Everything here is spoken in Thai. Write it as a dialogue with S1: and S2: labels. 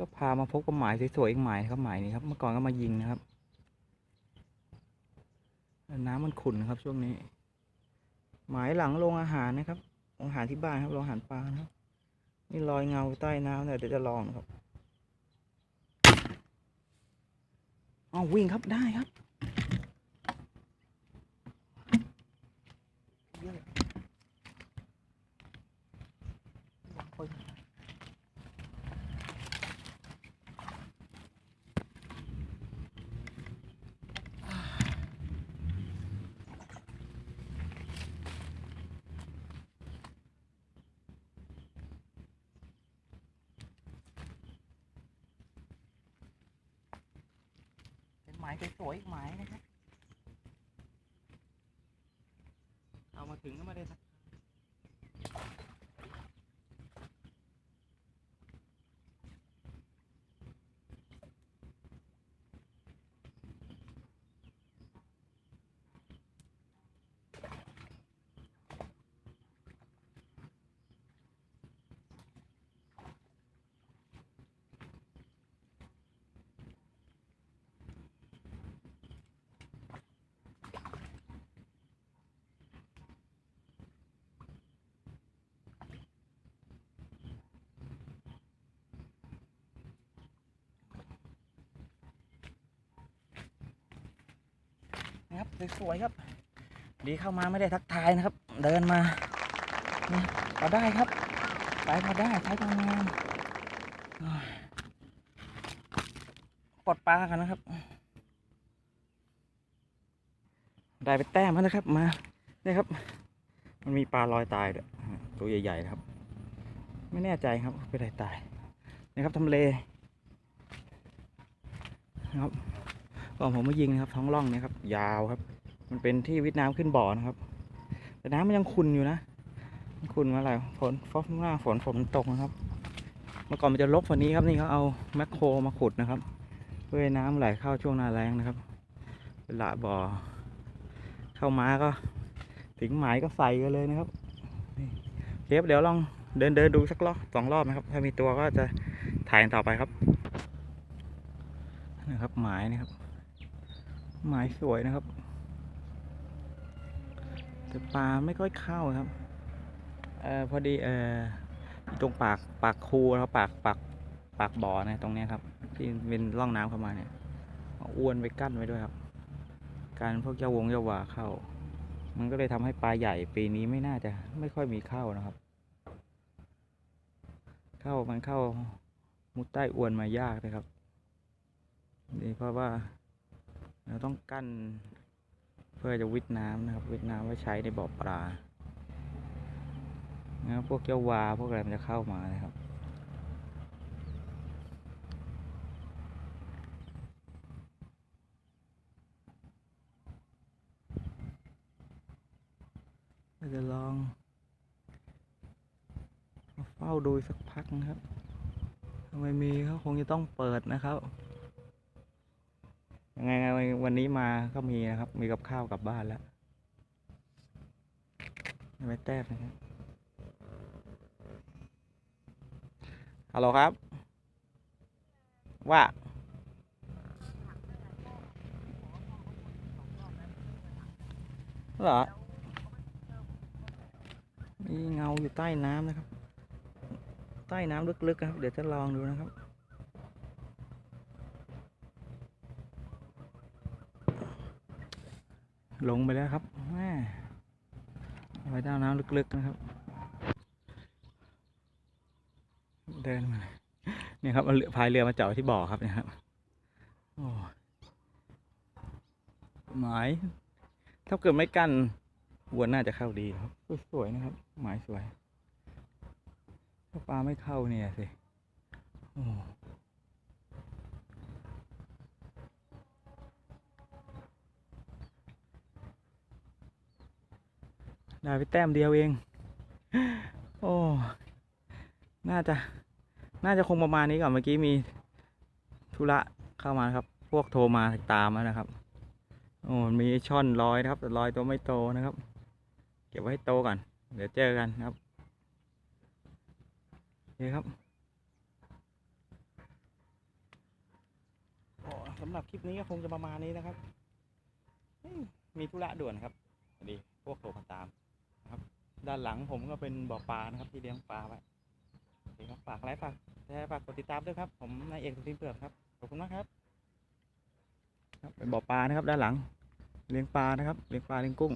S1: ก็พามาพบกับหมายสวยๆอีกหมายครับหมายนี้ครับ เมื่อก่อนก็มายิงนะครับ น้ำมันขุ่นนะครับ ช่วงนี้ หมายหลังโรงอาหารนะครับโรงอาหารที่บ้านครับโรงอาหารปลานะครับ นี่ลอยเงาใต้น้ำเนี่ยเดี๋ยวจะลองนะครับอ๋อวิ่งครับได้ครับเยอะวางปืนเป็นหมายสวยๆอีกหมายนะครับ เอามาถึงก็ไม่ได้สัก สวยๆครับ ดีเข้ามาไม่ได้ทักทายนะครับ เดินมานี่พอได้ครับไปพอได้ใช้ทำงานปลดปลากันนะครับ ได้ไปแต้มแล้วนะครับมาเนี่ยครับ มันมีปลาลอยตายด้วยตัวใหญ่ๆนะครับ ไม่แน่ใจครับไปได้ตายนะครับทำเลนะครับ ก่อนผมมายิงนะครับท้องร่องเนี่ยครับ ยาวครับ มันเป็นที่วิทน้ำขึ้นบ่อนะครับ แต่น้ำมันยังขุ่นอยู่นะขุ่นมาอะไรฝนฟอกหน้าฝนฝนมันตกนะครับ เมื่อก่อนมันจะลกกว่านี้ครับนี่เขาเอาแมคโครมาขุดนะครับเพื่อให้น้ำไหลเข้าช่วงหน้าแล้งนะครับเวลาบ่อ เข้ามาก็ ถึงหมายก็ใส่กันเลยนะครับเทปเดี๋ยวลองเดินเดินดูสักรอบสองรอบนะครับ ถ้ามีตัวก็จะถ่ายต่อไปครับนะครับหมายนะครับ หมายสวยนะครับ แต่ปลาไม่ค่อยเข้าครับเอ่อพอดีเอ่อตรงปากปากคูนะครับปากปากปากบ่อนะตรงนี้ครับ ที่เป็นร่องน้ำเข้ามาเนี่ยอ้วนไปกั้นไว้ด้วยครับ การพวกเจ้าวงเจ้าวาเข้า มันก็เลยทำให้ปลาใหญ่ปีนี้ไม่น่าจะไม่ค่อยมีเข้านะครับ เข้ามันเข้ามุดใต้อวนมายากนะครับนี่เพราะว่า เราต้องกั้นเพื่อจะวิทน้ำนะครับ วิทน้ำไว้ใช้ในบ่อปลานะพวกเจ้าวาพวกอะไรมันจะเข้ามานะครับก็จะลองเฝ้าดูสักพักนะครับถ้าไมมีเขาคงจะต้องเปิดนะครับ ยังไงวันนี้มาก็มีนะครับ มีกับข้าวกลับบ้านแล้วไม่แต้มนะครับฮัลโหลครับ ว่าเหรอมีเงาอยู่ใต้น้ำนะครับ ใต้น้ำลึกๆครับ เดี๋ยวจะลองดูนะครับ ลงไปแล้วครับแม่เอาไว้ใต้น้ำลึกๆนะครับ เดินมาเนี่ยครับเอาเรือพายเรือมาจอดที่บ่อครับเนี่ยครับโอ้หมาย ถ้าเกิดไม่กั้นวัวน่าจะเข้าดีครับสวยๆนะครับ หมายสวย ถ้าปลาไม่เข้าเนี่ยสิโอ้ ได้ไปแต้มเดียวเอง โอ้ น่าจะ น่าจะคงประมาณนี้ก่อนเมื่อกี้มีธุระเข้ามาครับ พวกโทรมาตามนะครับ โอ้ มีช่อนลอยนะครับแต่ลอยตัวไม่โตนะครับ เก็บไว้ให้โตก่อน เดี๋ยวเจอกันครับโอเคครับสำหรับคลิปนี้ก็คงจะประมาณนี้นะครับ มีธุระด่วนครับ ดี พวกโทรมาตาม ด้านหลังผมก็เป็นบ่อปลานะครับที่เลี้ยงปลาไว้โอเคครับฝากไลค์ฝากแชร์ฝากกดติดตามด้วยครับ ผมนายเอกสุทินเปลือกครับขอบคุณมากครับครับเป็นบ่อปลานะครับ ด้านหลัง เลี้ยงปลานะครับ เลี้ยงปลาเลี้ยงกุ้ง